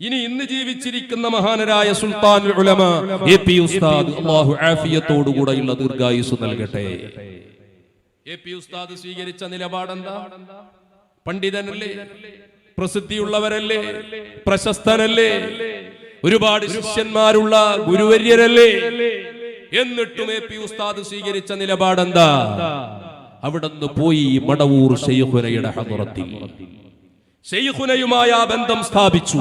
ഇനി ഇന്ന് ജീവിച്ചിരിക്കുന്ന മഹാനരായ സുൽത്താൻ ഉലമ എ പി ഉസ്താദ് അള്ളാഹു ആഫിയത്തോടുകൂടെയുള്ള ദീർഘായുസ് നൽകട്ടെ. എ പി ഉസ്താദ് സ്വീകരിച്ച നിലപാടെന്താ? പണ്ഡിതനല്ലേ? പ്രസിദ്ധിയുള്ളവരല്ലേ? പ്രശസ്തനല്ലേ? ഒരുപാട് ശിഷ്യന്മാരുള്ള ഗുരുവര്യരല്ലേ? എന്നിട്ടും എ പി ഉസ്താദ് സ്വീകരിച്ച നിലപാടെന്താ? അവിടെ നിന്ന് പോയി മടവൂർ ഹദറത്തിൽ. ഷെയ്ഖുനയുമായ ബന്ധം സ്ഥാപിച്ചു.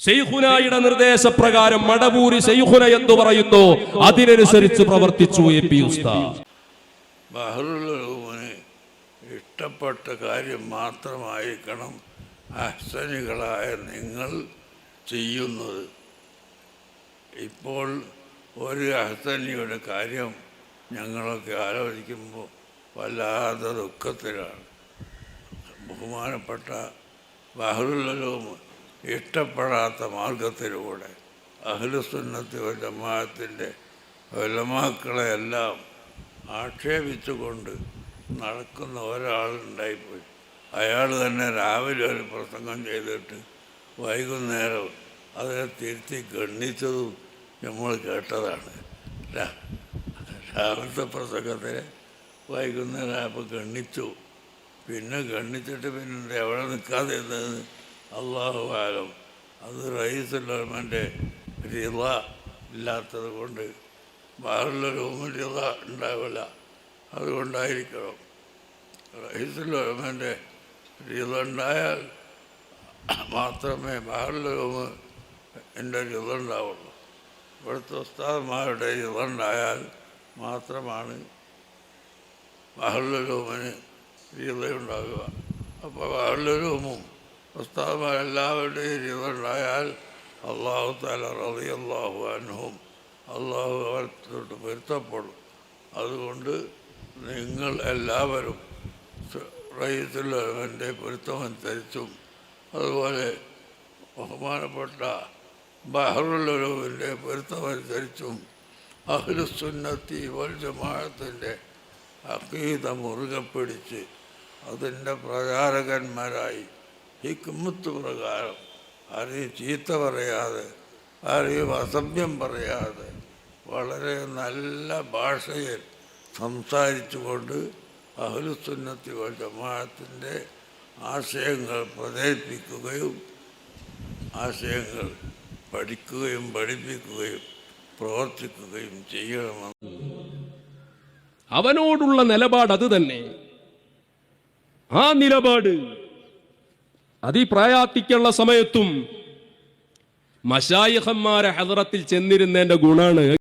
ഷെയ്ഖുനായുടെ നിർദ്ദേശപ്രകാരം മടവൂരി ഷെയ്ഖുന എന്ന് പറയുന്നു? അതിനനുസരിച്ച് പ്രവർത്തിച്ചു എ പി ഉസ്താദ്. ഇഷ്ടപ്പെട്ട കാര്യം മാത്രമായിരിക്കണം അഹ്സനികളായ നിങ്ങൾ ചെയ്യുന്നത്. ഇപ്പോൾ ഒരു അഹ്സനിയുടെ കാര്യം ഞങ്ങളൊക്കെ ആലോചിക്കുമ്പോൾ വല്ലാതെ ദുഃഖത്തിലാണ്. ബഹുമാനപ്പെട്ട ബഹറുലൂം ഇഷ്ടപ്പെടാത്ത മാർഗത്തിലൂടെ അഹ്ലുസുന്നത്തി ജമാഅത്തിന്റെ വലമാക്കളെയെല്ലാം ആക്ഷേപിച്ചുകൊണ്ട് നടക്കുന്ന ഒരാളുണ്ടായിപ്പോയി. അയാൾ തന്നെ രാവിലെ ഒരു പ്രസംഗം ചെയ്തിട്ട് വൈകുന്നേരം അതിനെ തിരുത്തി ഗണ്ണിച്ചതും നമ്മൾ കേട്ടതാണ്. രാവിലത്തെ പ്രസംഗത്തിന് വൈകുന്നേരം അപ്പോൾ ഗണ്ണിച്ചു. പിന്നെ ഗണ്ണിച്ചിട്ട് പിന്നെ എവിടെ നിൽക്കാതെ ഇരുന്നത് അള്ളാഹു ആലം. അത് റയീസുല്ലമന്റെ റിള ഇല്ലാത്തത് കൊണ്ട് വേറുള്ള റൂമിൽ റിള ഉണ്ടാവില്ല. അതുകൊണ്ടായിരിക്കണം. റയീസുല്ലമന്റെ റിള ഉണ്ടായാൽ മാത്രമേ വേറുള്ള റൂമ് എന്റെ റിള ഉണ്ടാവുള്ളൂ. ഇവിടുത്തെ ഉസ്താദന്മാരുടെ റിള ഉണ്ടായാൽ മാത്രമാണ് ബഹുലൂമിന് ഉണ്ടാകുക അപ്പോൾ എല്ലാവരുടെയും രീതി ഉണ്ടായാൽ അള്ളാഹു താല റതി അള്ളാഹു അനുഹും അള്ളാഹു അവർക്ക് പൊരുത്തപ്പെടും. അതുകൊണ്ട് നിങ്ങൾ എല്ലാവരും റയ്യത്തുള്ളവന്റെ പൊരുത്തമനുസരിച്ചും അതുപോലെ ബഹുമാനപ്പെട്ട ബഹറുള്ളവന്റെ പൊരുത്തമനുസരിച്ചും അഹ്ലുസുന്നത്തി വൽ ജമാഅത്തിന്റെ അക്കീത മുറുകെ പിടിച്ച് അതിന്റെ പ്രചാരകന്മാരായി. ഹിക്മത്ത് പ്രകാരം ആരെയും ചീത്ത പറയാതെ ആരെയും അസഭ്യം പറയാതെ വളരെ നല്ല ഭാഷയിൽ സംസാരിച്ചുകൊണ്ട് അഹ്ലുസുന്നത്തി ജമാഅത്തിന്റെ ആശയങ്ങൾ പ്രചരിപ്പിക്കുകയും ആശയങ്ങൾ പഠിക്കുകയും പഠിപ്പിക്കുകയും പ്രവർത്തിക്കുകയും ചെയ്യണമെന്ന്. അവനോടുള്ള നിലപാട് അത് തന്നെ. ആ നിലപാട് അതിപ്രായാത്തിക്കുള്ള സമയത്തും മഷായിഹന്മാരെ ഹദറത്തിൽ ചെന്നിരുന്നതിന്റെ ഗുണാണ്.